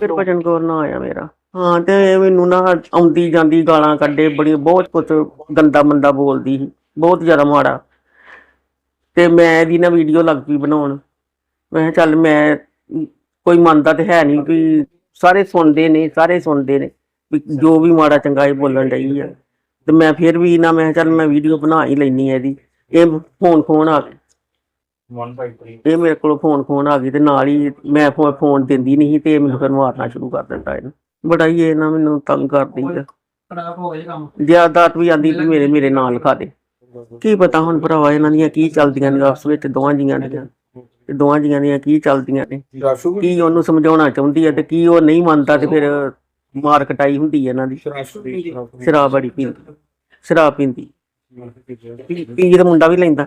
ਫਿਰ ਭਜਨ ਕੌਰ ਨਾ ਆਇਆ ਮੇਰਾ। ਹਾਂ ਤੇ ਮੈਨੂੰ ਨਾ ਆਉਂਦੀ ਜਾਂਦੀ ਗਾਲਾਂ ਕੱਢੇ ਬੜੀ ਬਹੁਤ ਕੁਝ ਗੰਦਾ ਮੰਦਾ ਬੋਲਦੀ ਸੀ ਬਹੁਤ ਜ਼ਿਆਦਾ ਮਾੜਾ। ਤੇ ਮੈਂ ਇਹਦੀ ਨਾ ਵੀਡੀਓ ਲੱਗ ਪਈ ਬਣਾਉਣ। ਮੈਂ ਚੱਲ ਮੈਂ ਕੋਈ ਮੰਨਦਾ ਤੇ ਹੈ ਨਹੀਂ ਵੀ ਸਾਰੇ ਸੁਣਦੇ ਨੇ ਸਾਰੇ ਸੁਣਦੇ ਨੇ ਵੀ ਜੋ ਵੀ ਮਾੜਾ ਚੰਗਾ ਇਹ ਬੋਲਣ ਡਈ ਆ। ਤੇ ਮੈਂ ਫਿਰ ਵੀ ਨਾ ਮੈਂ ਚੱਲ ਮੈਂ ਵੀਡੀਓ ਬਣਾ ਹੀ ਲੈਣੀ ਹੈ ਇਹਦੀ। ਇਹ ਫੋਨ ਫੋਨ ਆ ਗਿਆ 153 ਇਹ ਮੇਰੇ ਕੋਲ ਫੋਨ ਫੋਨ ਆ ਗਈ ਤੇ ਨਾਲ ਹੀ ਮੈਂ ਫੋ- ਫੋਨ ਦਿੰਦੀ ਨਹੀਂ ਸੀ ਤੇ ਇਹ ਮੈਨੂੰ ਫਿਰ ਮਾਰਨਾ ਸ਼ੁਰੂ ਕਰ ਦਿੰਦਾ ਇਹਨੂੰ। ਬੜਾ ਹੀ ਇਹ ਨਾ ਮੈਨੂੰ ਤੰਗ ਕਰਦੀ ਹੈ ਖਰਾਬ ਹੋ ਗਿਆ ਕੰਮ। ਜ਼ਿਆਦਾਤ ਵੀ ਆਂਦੀ ਵੀ ਮੇਰੇ ਮੇਰੇ ਨਾਲ ਲਿਖਾ ਦੇ। ਕੀ ਪਤਾ ਹੁਣ ਭਰਾਵਾ ਇਹਨਾਂ ਦੀਆਂ ਕੀ ਚੱਲਦੀਆਂ ਨੇ ਆਪਸ ਵਿੱਚ ਦੋਵਾਂ ਜੀਆਂ ਦੀਆਂ। ਤੇ ਦੋਵਾਂ ਜੀਆਂ ਦੀਆਂ ਕੀ ਚੱਲਦੀਆਂ ਨੇ। ਕੀ ਉਹਨੂੰ ਸਮਝਾਉਣਾ ਚਾਹੁੰਦੀ ਹੈ ਤੇ ਕੀ ਉਹ ਨਹੀਂ ਮੰਨਦਾ ਤੇ ਫਿਰ ਮਾਰ ਕਟਾਈ ਹੁੰਦੀ ਹੈ ਇਹਨਾਂ ਦੀ। ਸ਼ਰਾਬ ਬੜੀ ਪੀਂਦੀ। ਸ਼ਰਾਬ ਪੀਂਦੀ। ਪੀ ਪੀ ਤਾਂ ਮੁੰਡਾ ਵੀ ਲੈਂਦਾ।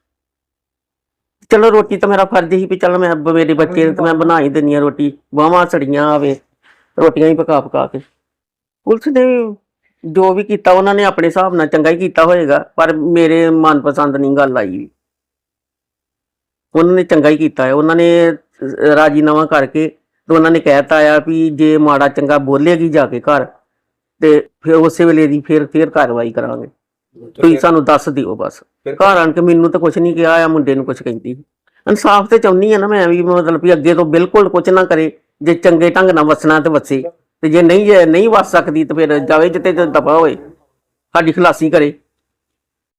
ਚਲੋ ਰੋਟੀ ਤਾਂ ਮੇਰਾ ਫਰਜ਼ ਹੀ ਵੀ ਚਲ ਮੈਂ ਮੇਰੇ ਬੱਚੇ ਨੂੰ ਤਾਂ ਮੈਂ ਬਣਾ ਹੀ ਦਿੰਨੀ ਆ ਰੋਟੀ ਬਾਹਾਂ ਸੜੀਆਂ ਆਵੇ ਰੋਟੀਆਂ ਹੀ ਪਕਾ ਪਕਾ ਕੇ। ਪੁਲਿਸ ਨੇ ਵੀ ਜੋ ਵੀ ਕੀਤਾ ਉਹਨਾਂ ਨੇ ਆਪਣੇ ਹਿਸਾਬ ਨਾਲ ਚੰਗਾ ਹੀ ਕੀਤਾ ਹੋਏਗਾ ਪਰ ਮੇਰੇ ਮਨਪਸੰਦ ਨਹੀਂ ਗੱਲ ਆਈ। ਉਹਨਾਂ ਨੇ ਚੰਗਾ ਹੀ ਕੀਤਾ ਹੈ। ਉਹਨਾਂ ਨੇ ਰਾਜੀਨਾਮਾ ਕਰਕੇ ਤੇ ਉਹਨਾਂ ਨੇ ਕਹਿਤਾ ਆ ਵੀ ਜੇ ਮਾੜਾ ਚੰਗਾ ਬੋਲੇਗੀ ਜਾ ਕੇ ਘਰ ਤੇ ਫਿਰ ਉਸੇ ਵੇਲੇ ਦੀ ਫਿਰ ਫਿਰ ਕਾਰਵਾਈ ਕਰਾਂਗੇ। ਤੁਸੀਂ ਸਾਨੂੰ ਦੱਸ ਦਿਓ ਬਸ। ਘਰ ਆਣ ਕੇ ਮੈਨੂੰ ਤਾਂ ਕੁਝ ਨਹੀਂ ਕਿਹਾ ਆ ਮੁੰਡੇ ਨੂੰ ਕੁਝ ਕਹਿੰਦੀ। ਇਨਸਾਫ ਤੇ ਚਾਹੁੰਦੀ ਆ ਨਾ ਮੈਂ ਵੀ ਮਤਲਬ ਵੀ ਅੱਗੇ ਤੋਂ ਬਿਲਕੁਲ ਕੁਝ ਨਾ ਕਰੇ ਜੇ ਚੰਗੇ ਢੰਗ ਨਾਲ ਵਸਣਾ ਤੇ ਵਸੇ। ਤੇ ਜੇ ਨਹੀਂ ਜੇ ਨਹੀਂ ਵਸ ਸਕਦੀ ਤੇ ਫਿਰ ਜਾਵੇ ਜਿੱਤੇ ਦਫਾ ਹੋਏ ਸਾਡੀ ਖਲਾਸੀ ਕਰੇ।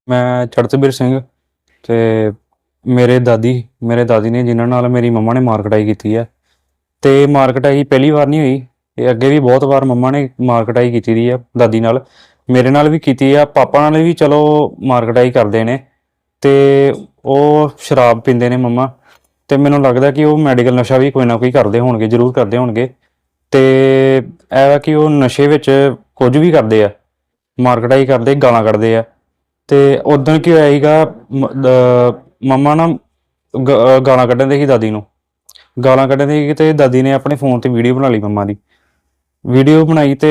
ਮੈਂ ਚੜਤਬੀਰ ਸਿੰਘ ਤੇ ਮੇਰੇ ਦਾਦੀ ਮੇਰੇ ਦਾਦੀ ਨੇ ਜਿਨ੍ਹਾਂ ਨਾਲ ਮੇਰੀ ਮੰਮਾ ਨੇ ਮਾਰਕਟਾਈ ਕੀਤੀ ਹੈ ਤੇ ਮਾਰਕਟਾਈ ਪਹਿਲੀ ਵਾਰ ਨਹੀਂ ਹੋਈ ਇਹ ਅੱਗੇ ਵੀ ਬਹੁਤ ਵਾਰ ਮੰਮਾ ਨੇ ਮਾਰਕਟਾਈ ਕੀਤੀ ਦੀ ਆ ਦਾਦੀ ਨਾਲ। ਮੇਰੇ ਨਾਲ ਵੀ ਕੀਤੀ ਆ, ਪਾਪਾ ਨਾਲ ਵੀ ਚਲੋ ਮਾਰਕਟਾਈ ਕਰਦੇ ਨੇ ਤੇ ਉਹ ਸ਼ਰਾਬ ਪੀਂਦੇ ਨੇ ਮੰਮਾ ਤੇ ਮੈਨੂੰ ਲੱਗਦਾ ਕਿ ਉਹ ਮੈਡੀਕਲ ਨਸ਼ਾ ਵੀ ਕੋਈ ਨਾ ਕੋਈ ਕਰਦੇ ਹੋਣਗੇ, ਜ਼ਰੂਰ ਕਰਦੇ ਹੋਣਗੇ ਤੇ ਇਹ ਵਾ ਕਿ ਉਹ ਨਸ਼ੇ ਵਿੱਚ ਕੁਝ ਵੀ ਕਰਦੇ ਆ ਮਾਰਕਟਾਈ ਕਰਦੇ, ਗਾਲਾਂ ਕੱਢਦੇ ਆ ਤੇ ਉਦੋਂ ਕੀ ਹੋਇਆ ਸੀਗਾ ਮੰਮਾ ਨਾ ਗ- ਗਾਲਾਂ ਕੱਢਣ ਦੇ ਸੀ ਦਾਦੀ ਨੂੰ। ਗਾਲਾਂ ਕੱਢਣ ਦੇ ਸੀ ਤੇ ਦਾਦੀ ਨੇ ਆਪਣੇ ਫੋਨ ਤੇ ਵੀਡੀਓ ਬਣਾ ਲਈ ਮੰਮਾ ਦੀ। ਵੀਡੀਓ ਬਣਾਈ ਤੇ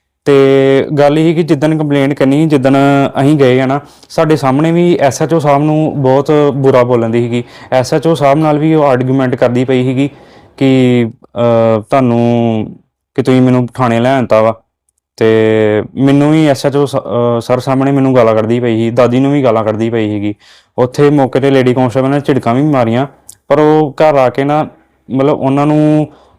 ਤੇ ਗੱਲ ਇਹ ਕਿ ਜਿੱਦਣ ਕੰਪਲੇਂਟ ਕਰਨੀ, ਜਿੱਦਣ ਅਸੀਂ ਗਏ ਆ ਨਾ, ਸਾਡੇ ਸਾਹਮਣੇ ਵੀ ਐਸਐਚਓ ਸਾਹਿਬ ਨੂੰ ਬਹੁਤ ਬੁਰਾ ਬੋਲਣ ਦੀ ਸੀਗੀ। ਐਸਐਚਓ ਸਾਹਿਬ ਨਾਲ ਵੀ ਉਹ ਆਰਗੂਮੈਂਟ ਕਰਦੀ ਪਈ ਸੀਗੀ ਕਿ ਤੁਹਾਨੂੰ ਕਿ ਤੁਸੀਂ ਮੈਨੂੰ ਥਾਣੇ ਲੈ ਆਂਤਾ ਵਾ। ਤੇ ਮੈਨੂੰ ਵੀ ਐਸਐਚਓ ਸਰ ਸਾਹਮਣੇ ਮੈਨੂੰ ਗਾਲਾਂ ਕੱਢਦੀ ਪਈ ਸੀ, ਦਾਦੀ ਨੂੰ ਵੀ ਗਾਲਾਂ ਕੱਢਦੀ ਪਈ ਸੀਗੀ। ਉੱਥੇ ਮੌਕੇ ਤੇ ਲੇਡੀ ਕਾਂਸਟੇਬਲ ਨੇ ਝਿੜਕਾਂ ਵੀ ਮਾਰੀਆਂ, ਪਰ ਉਹ ਘਰ ਆ ਕੇ ਨਾ, ਮਤਲਬ ਉਹਨਾਂ ਨੂੰ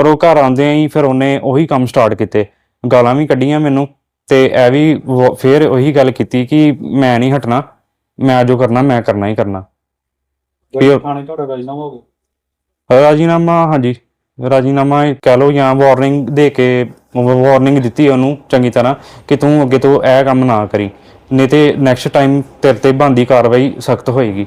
ਪਰ ਉਹ ਘਰ ਆਉਂਦੇ ਹੀ ਫਿਰ ਉਹਨੇ ਉਹੀ ਕੰਮ ਸਟਾਰਟ ਕੀਤੇ। ਗਾਲਾਂ ਵੀ ਕੱਢੀਆਂ ਮੈਨੂੰ ਤੇ ਇਹ ਵੀ ਫਿਰ ਉਹੀ ਗੱਲ ਕੀਤੀ ਕਿ ਮੈਂ ਨਹੀਂ ਹਟਣਾ ਮੈਂ ਜੋ ਕਰਨਾ ਮੈਂ ਕਰਨਾ ਹੀ ਕਰਨਾ। ਥਾਣੇ ਤੁਹਾਡਾ ਰਾਜਨਾਮਾ ਹੋ ਗਿਆ? ਰਾਜੀਨਾਮਾ ਹਾਂਜੀ। ਰਾਜੀਨਾਮਾ ਕਹਿ ਲਓ ਜਾਂ ਵਾਰਨਿੰਗ ਦੇ ਕੇ ਵਾਰਨਿੰਗ ਦਿੱਤੀ ਉਹਨੂੰ ਚੰਗੀ ਤਰ੍ਹਾਂ ਕਿ ਤੂੰ ਅੱਗੇ ਤੋਂ ਇਹ ਕੰਮ ਨਾ ਕਰੀ। ਨਹੀਂ ਤੇ ਨੈਕਸਟ ਟਾਈਮ ਤੇਰੇ ਤੇ ਬਣਦੀ ਕਾਰਵਾਈ ਸਖਤ ਹੋਏਗੀ।